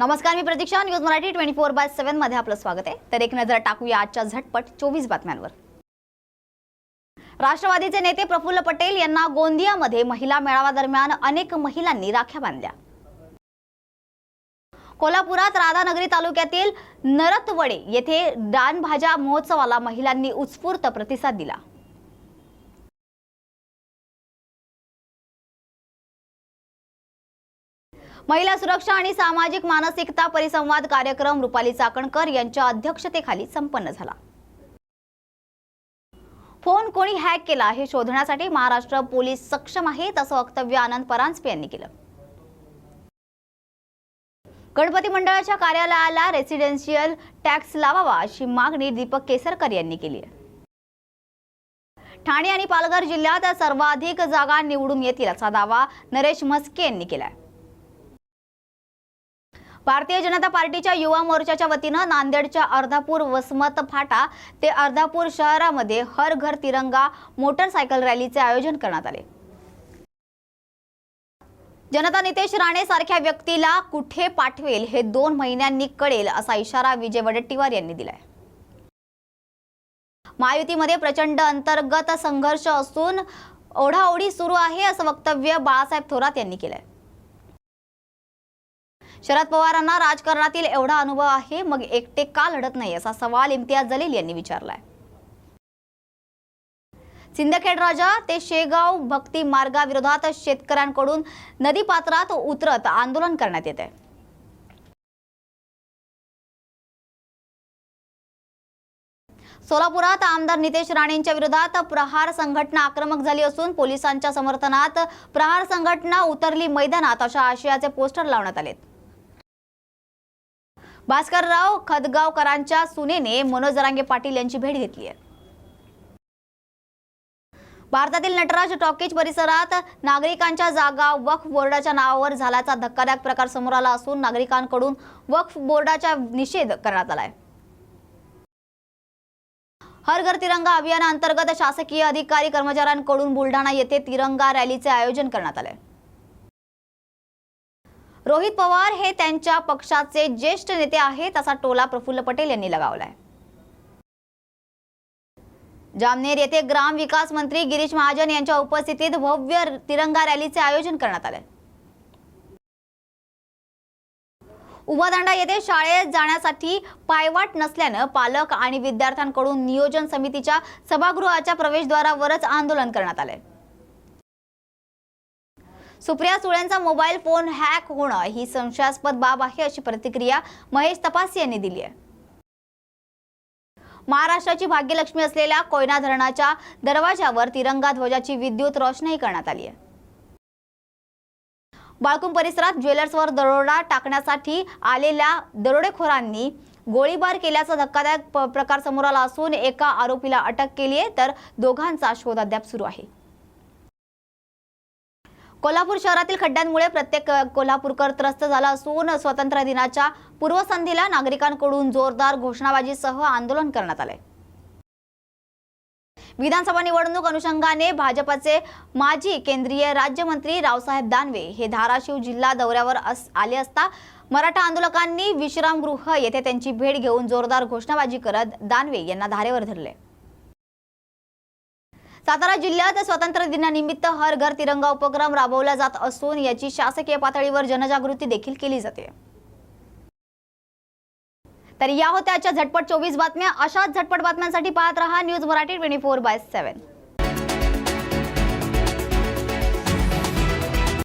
नमस्कार मी Pratiksha. News Marathi twenty four by सेव्हनमध्ये आपलं स्वागत आहे. तर एक नजर टाकूया आजच्या झटपट चोवीस बातम्यांवर. राष्ट्रवादीचे नेते प्रफुल्ल पटेल यांना गोंदियामध्ये महिला मेळावा दरम्यान अनेक महिलांनी राख्या बांधल्या. कोल्हापुरात राधानगरी तालुक्यातील नरतवडे येथे दानभाज्या महोत्सवाला महिलांनी उत्स्फूर्त प्रतिसाद दिला. महिला सुरक्षा आणि सामाजिक मानसिकता परिसंवाद कार्यक्रम रुपाली चाकणकर यांच्या अध्यक्षतेखाली संपन्न झाला. फोन कोणी हॅक केला हे शोधण्यासाठी महाराष्ट्र पोलीस सक्षम आहेत असं वक्तव्य आनंद परांजपे यांनी केलं. गणपती मंडळाच्या कार्यालयाला रेसिडेन्शियल टॅक्स लावावा अशी मागणी दीपक केसरकर यांनी केली आहे. ठाणे आणि पालघर जिल्ह्यात सर्वाधिक जागा निवडून येतील असा दावा नरेश म्हस्के यांनी केलाय. भारतीय जनता पार्टीच्या युवा मोर्चाच्या वतीनं नांदेडच्या अर्धापूर वसमत फाटा ते अर्धापूर शहरामध्ये हर घर तिरंगा मोटरसायकल रॅलीचे आयोजन करण्यात आले. जनता नितेश राणे सारख्या व्यक्तीला कुठे पाठवेल हे दोन महिन्यांनी कळेल असा इशारा विजय वडेट्टीवार यांनी दिलाय. महायुतीमध्ये प्रचंड अंतर्गत संघर्ष असून ओढाओढी सुरू आहे असं वक्तव्य बाळासाहेब थोरात यांनी केलंय. शरद पवारांना राजकारणातील एवढा अनुभव आहे मग एकटे का लढत नाही? असा सवाल इम्तियाज जलील यांनी विचारलाय. सिंदखेड राजा ते शेगाव भक्ती मार्गाविरोधात शेतकऱ्यांकडून नदीपात्रात उतरत आंदोलन करण्यात येत आहे सोलापुरात आमदार नितेश राणेंच्या विरोधात प्रहार संघटना आक्रमक झाली असून पोलिसांच्या समर्थनात प्रहार संघटना उतरली मैदानात अशा आशयाचे पोस्टर लावण्यात आलेत. भास्करराव खदगावकरांच्या सुनेने मनोज जरांगे पाटील यांची भेट घेतली आहे. भारतातील नटराज टॉकीज परिसरात नागरिकांच्या जागा वक्फ बोर्डाच्या नावावर झाल्याचा धक्कादायक प्रकार समोर आला असून नागरिकांकडून वक्फ बोर्डाचा निषेध करण्यात आलाय. हर घर तिरंगा अभियानाअंतर्गत शासकीय अधिकारी कर्मचाऱ्यांकडून बुलढाणा येथे तिरंगा रॅलीचे आयोजन करण्यात आले रोहित पवार हे त्यांच्या पक्षाचे ज्येष्ठ नेते आहेत असा टोला प्रफुल्ल पटेल यांनी लगावलाय. जामनेर येथे ग्राम विकास मंत्री गिरीश महाजन यांच्या उपस्थितीत भव्य तिरंगा रॅलीचे आयोजन करण्यात आले उभादांडा येथे शाळेत जाण्यासाठी पायवाट नसल्यानं पालक आणि विद्यार्थ्यांकडून नियोजन समितीच्या सभागृहाच्या प्रवेशद्वारावरच आंदोलन करण्यात आले सुप्रिया सुळेंचा मोबाईल फोन हॅक होणं ही संशयास्पद बाब आहे अशी प्रतिक्रिया महेश तपासी यांनी दिली आहे. महाराष्ट्राची भाग्यलक्ष्मी असलेल्या कोयना धरणाच्या दरवाजावर तिरंगा ध्वजाची विद्युत रोषणाई करण्यात आली आहे. बाळकुम परिसरात ज्वेलर्सवर दरोडा टाकण्यासाठी आलेल्या दरोडेखोरांनी गोळीबार केल्याचा धक्कादायक प्रकार समोर आला असून एका आरोपीला अटक केली आहे तर दोघांचा शोध अद्याप सुरू आहे. कोल्हापूर शहरातील खड्ड्यांमुळे प्रत्येक कोल्हापूरकर त्रस्त झाला असून स्वातंत्र्य दिनाच्या पूर्वसंध्येला नागरिकांकडून जोरदार घोषणाबाजीसह आंदोलन करण्यात आले विधानसभा निवडणूक अनुषंगाने भाजपचे माजी केंद्रीय राज्यमंत्री रावसाहेब दानवे हे धाराशिव जिल्हा दौऱ्यावर अस- आले असता मराठा आंदोलकांनी विश्रामगृह येथे त्यांची भेट घेऊन जोरदार घोषणाबाजी करत दानवे यांना धारेवर धरले. सातारा जिल्ह्यात स्वातंत्र्य दिनानिमित्त हर घर तिरंगा उपक्रम राबवला जात असून याची शासकीय पातळीवर जनजागृती देखील केली जाते. तर या होत्या आजच्या झटपट चोवीस बातम्या. अशाच झटपट बातम्यांसाठी पाहत रहा news Marathi twenty four by seven